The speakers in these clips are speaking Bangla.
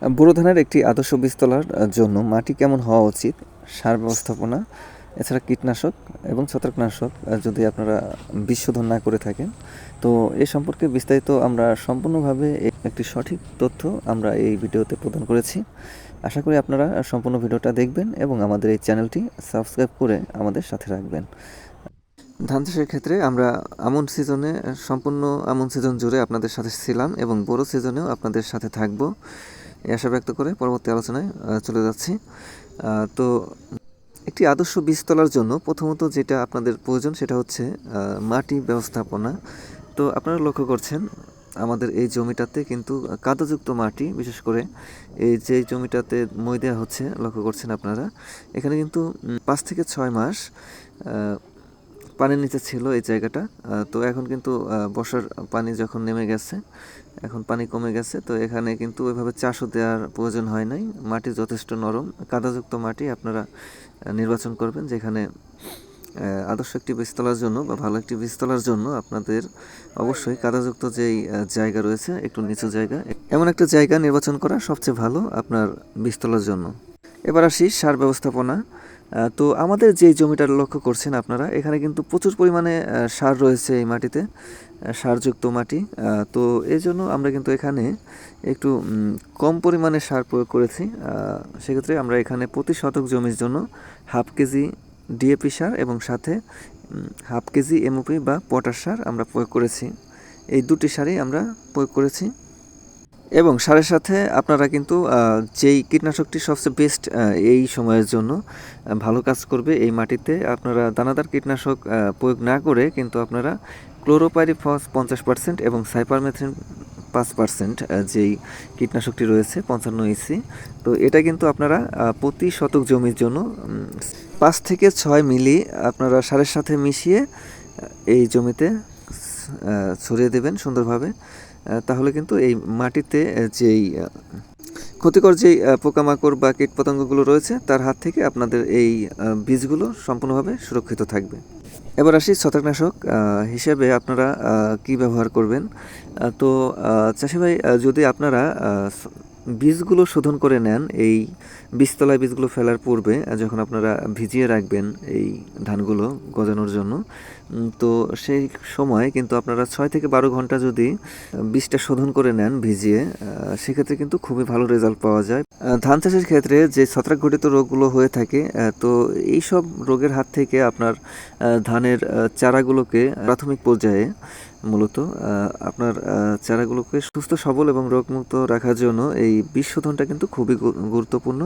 বোরো ধানের একটি আদর্শ বীজ তোলার জন্য মাটি কেমন হওয়া উচিত? সার ব্যবস্থাপনা, এছাড়া কীটনাশক এবং ছত্রাকনাশক যদি আপনারা বিশোধন না করে থাকেন। তো এ সম্পর্কে বিস্তারিত আমরা সম্পূর্ণভাবে একটি সঠিক তথ্য আমরা এই ভিডিওতে প্রদান করেছি। আশা করি আপনারা সম্পূর্ণ ভিডিওটা দেখবেন এবং আমাদের এই চ্যানেলটি সাবস্ক্রাইব করে আমাদের সাথে রাখবেন। ধান চাষের ক্ষেত্রে আমরা আমন সিজনে, সম্পূর্ণ আমন সিজন জুড়ে আপনাদের সাথে ছিলাম এবং বড় সিজনেও আপনাদের সাথে থাকব। এই আশা ব্যক্ত করে পরবর্তী আলোচনায় চলে যাচ্ছি। তো একটি আদর্শ বীজ তোলার জন্য প্রথমত যেটা আপনাদের প্রয়োজন সেটা হচ্ছে মাটি ব্যবস্থাপনা। তো আপনারা লক্ষ্য করছেন, আমাদের এই জমিটাতে কিন্তু কাদাযুক্ত মাটি, বিশেষ করে এই যে জমিটাতে মই দেওয়া হচ্ছে, লক্ষ্য করছেন আপনারা। এখানে কিন্তু পাঁচ থেকে ছয় মাস পানির নিচে ছিল এই জায়গাটা। তো এখন কিন্তু বর্ষার পানি যখন নেমে গেছে, এখন পানি কমে গেছে, তো এখানে কিন্তু ওইভাবে চাষও দেওয়ার প্রয়োজন হয় নাই। মাটি যথেষ্ট নরম, কাদাযুক্ত মাটি আপনারা নির্বাচন করবেন, যেখানে আদর্শ একটি বীজ তোলার জন্য বা ভালো একটি বীজ তোলার জন্য আপনাদের অবশ্যই কাদাযুক্ত যেই জায়গা রয়েছে, একটু নিচু জায়গা, এমন একটা জায়গা নির্বাচন করা সবচেয়ে ভালো আপনার বীজ তোলার জন্য। এবার আসি সার ব্যবস্থাপনা। তো আমাদের যে জমিটা লক্ষ্য করছেন আপনারা, এখানে কিন্তু প্রচুর পরিমাণে সার রয়েছে এই মাটিতে সারযুক্ত মাটি। তো এই জন্য আমরা কিন্তু এখানে একটু কম পরিমাণে সার প্রয়োগ করেছি। সেক্ষেত্রে আমরা এখানে প্রতি শতক জমির জন্য হাফ কেজি ডিএপি সার এবং সাথে হাফ কেজি এমওপি বা পটাশ সার আমরা প্রয়োগ করেছি। এই দুটি সারই আমরা প্রয়োগ করেছি। এবং সারের সাথে আপনারা কিন্তু যেই কীটনাশকটি সবচেয়ে বেস্ট এই সময়ের জন্য ভালো কাজ করবে এই মাটিতে, আপনারা দানাদার কীটনাশক প্রয়োগ না করে কিন্তু আপনারা ক্লোরোপাইরিফস পঞ্চাশ পার্সেন্ট এবং সাইপারমেথ্রিন পাঁচ পার্সেন্ট যেই কীটনাশকটি রয়েছে, পঞ্চান্ন ইসি তো এটা কিন্তু আপনারা প্রতি শতক জমির জন্য পাঁচ থেকে ছয় মিলি আপনারা সারের সাথে মিশিয়ে এই জমিতে ছড়িয়ে দেবেন সুন্দরভাবে। তাহলে কিন্তু এই মাটিতে যেই ক্ষতিকর যেই পোকামাকড় বা কীট কীটপতঙ্গগুলো রয়েছে, তার হাত থেকে আপনাদের এই বীজগুলো সম্পূর্ণভাবে সুরক্ষিত থাকবে। এবার আসি ছত্রাকনাশক হিসেবে আপনারা কি ব্যবহার করবেন? তো চাষি ভাই যদি আপনারা বীজগুলো শোধন করে নেন, এই বীজতলায় বীজগুলো ফেলার পূর্বে, যখন আপনারা ভিজিয়ে রাখবেন এই ধানগুলো গজানোর জন্য তো সেই সময় কিন্তু আপনারা ছয় থেকে বারো ঘণ্টা যদি বীজটা শোধন করে নেন ভিজিয়ে সেক্ষেত্রে কিন্তু খুবই ভালো রেজাল্ট পাওয়া যায়। ধান চাষের ক্ষেত্রে যে ছত্রাক ঘটিত রোগগুলো হয়ে থাকে তো এই সব রোগের হাত থেকে আপনার ধানের চারাগুলোকে প্রাথমিক পর্যায়ে মূলত আপনার চারাগুলোকে সুস্থ, সবল এবং রোগমুক্ত রাখার জন্য এই বিষ শোধনটা কিন্তু খুবই গুরুত্বপূর্ণ।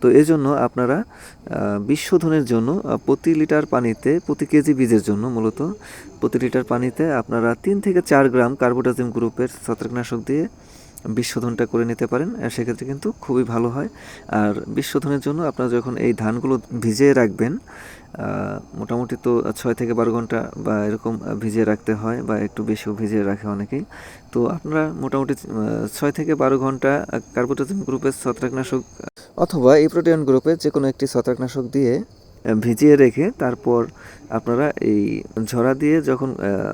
তো এই জন্য আপনারা বিশোধনের জন্য প্রতি লিটার পানিতে প্রতি কেজি বীজের জন্য মূলত প্রতি লিটার পানিতে আপনারা তিন থেকে চার গ্রাম কার্বোটাজিম গ্রুপের ছত্রাকনাশক দিয়ে বিষ শোধনটা করে নিতে পারেন সেক্ষেত্রে কিন্তু খুবই ভালো হয়। আর বিষ শোধনের জন্য আপনারা যখন এই ধানগুলো ভিজিয়ে রাখবেন মোটামুটি তো ছয় থেকে বারো ঘণ্টা বা এরকম ভিজিয়ে রাখতে হয় বা একটু বেশিও ভিজিয়ে রাখে অনেকেই। তো আপনারা মোটামুটি ছয় থেকে বারো ঘণ্টা কার্বোটাজিম গ্রুপের ছত্রাকনাশক অথবা এই প্রোটিন গ্রুপের যে কোনো একটি ছত্রাকনাশক দিয়ে ভিজিয়ে রেখে তারপর আপনারা এই ঝরা দিয়ে যখন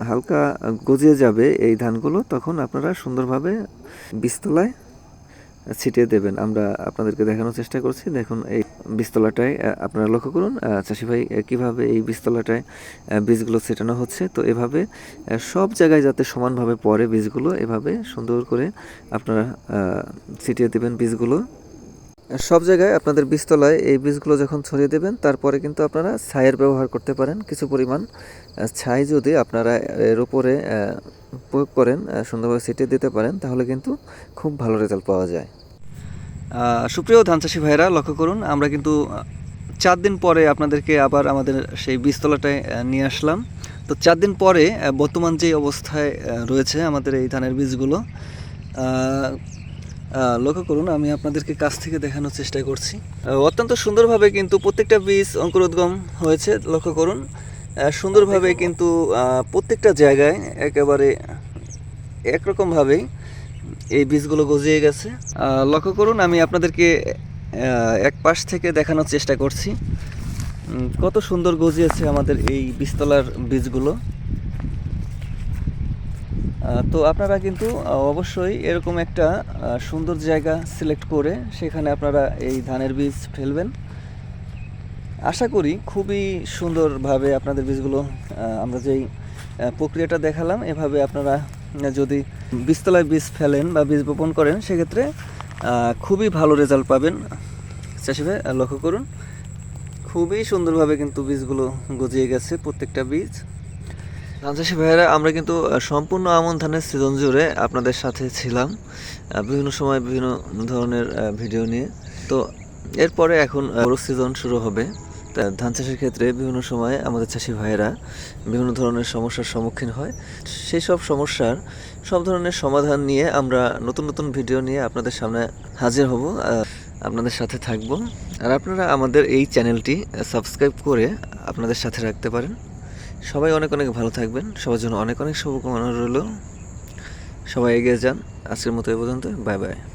হালকা গজিয়ে যাবে এই ধানগুলো তখন আপনারা সুন্দরভাবে বীজতলায় ছিটিয়ে দেবেন। আমরা আপনাদেরকে দেখানোর চেষ্টা করছি। দেখুন এই বীজতলাটায় আহ, আপনারা লক্ষ্য করুন চাষি ভাই কীভাবে এই বীজতলাটায় বীজগুলো ছেটানো হচ্ছে। তো এভাবে সব জায়গায় যাতে সমানভাবে পড়ে বীজগুলো এভাবে সুন্দর করে আপনারা ছিটিয়ে দেবেন বীজগুলো। সব জায়গায় আপনাদের বীজতলায় এই বীজগুলো যখন ছড়িয়ে দেবেন, তারপরে কিন্তু আপনারা ছাইয়ের ব্যবহার করতে পারেন। কিছু পরিমাণ ছাই যদি আপনারা এর উপরে প্রয়োগ করেন সুন্দরভাবে ছিটিয়ে দিতে পারেন, তাহলে কিন্তু খুব ভালো রেজাল্ট পাওয়া যায়। সুপ্রিয় ধান চাষি ভাইরা লক্ষ্য করুন, আমরা কিন্তু চার দিন পরে আপনাদেরকে আবার আমাদের সেই বীজতলাটায় নিয়ে আসলাম। তো চার দিন পরে বর্তমান যে অবস্থায় রয়েছে আমাদের এই ধানের বীজগুলো লক্ষ্য করুন আমি আপনাদেরকে কাছ থেকে দেখানোর চেষ্টা করছি। অত্যন্ত সুন্দরভাবে কিন্তু প্রত্যেকটা বীজ অঙ্কুরোদ্গম হয়েছে লক্ষ্য করুন। সুন্দরভাবে কিন্তু প্রত্যেকটা জায়গায় একেবারে একরকমভাবেই এই বীজগুলো গজিয়ে গেছে। লক্ষ্য করুন আমি আপনাদেরকে এক পাশ থেকে দেখানোর চেষ্টা করছি। কত সুন্দর গজিয়েছে আমাদের এই বীজতলার বীজগুলো। তো আপনারা কিন্তু অবশ্যই এরকম একটা সুন্দর জায়গা সিলেক্ট করে সেখানে আপনারা এই ধানের বীজ ফেলবেন। আশা করি খুবই সুন্দরভাবে আপনাদের বীজগুলো আমরা যেই প্রক্রিয়াটা দেখালাম, এভাবে আপনারা যদি বীজতলায় বীজ ফেলেন বা বীজ বপন করেন, সেক্ষেত্রে খুবই ভালো রেজাল্ট পাবেন। চাষি ভাই লক্ষ্য করুন, খুবই সুন্দরভাবে কিন্তু বীজগুলো গজিয়ে গেছে প্রত্যেকটা বীজ। ধান চাষি ভাইয়েরা, আমরা কিন্তু সম্পূর্ণ আমন ধানের সিজন জুড়ে আপনাদের সাথে ছিলাম বিভিন্ন সময় বিভিন্ন ধরনের ভিডিও নিয়ে। তো এরপরে এখন বড় সিজন শুরু হবে। তা ধান চাষের ক্ষেত্রে বিভিন্ন সময় আমাদের চাষি ভাইয়েরা বিভিন্ন ধরনের সমস্যার সম্মুখীন হয়। সেই সব সমস্যার, সব ধরনের সমাধান নিয়ে আমরা নতুন নতুন ভিডিও নিয়ে আপনাদের সামনে হাজির হব আপনাদের সাথে থাকব। আর আপনারা আমাদের এই চ্যানেলটি সাবস্ক্রাইব করে আপনাদের সাথে রাখতে পারেন। সবাই অনেক অনেক ভালো থাকবেন। সবার জন্য অনেক অনেক শুভকামনা রইল। সবাই এগিয়ে যান। আজকের মতো এ পর্যন্ত। Bye bye.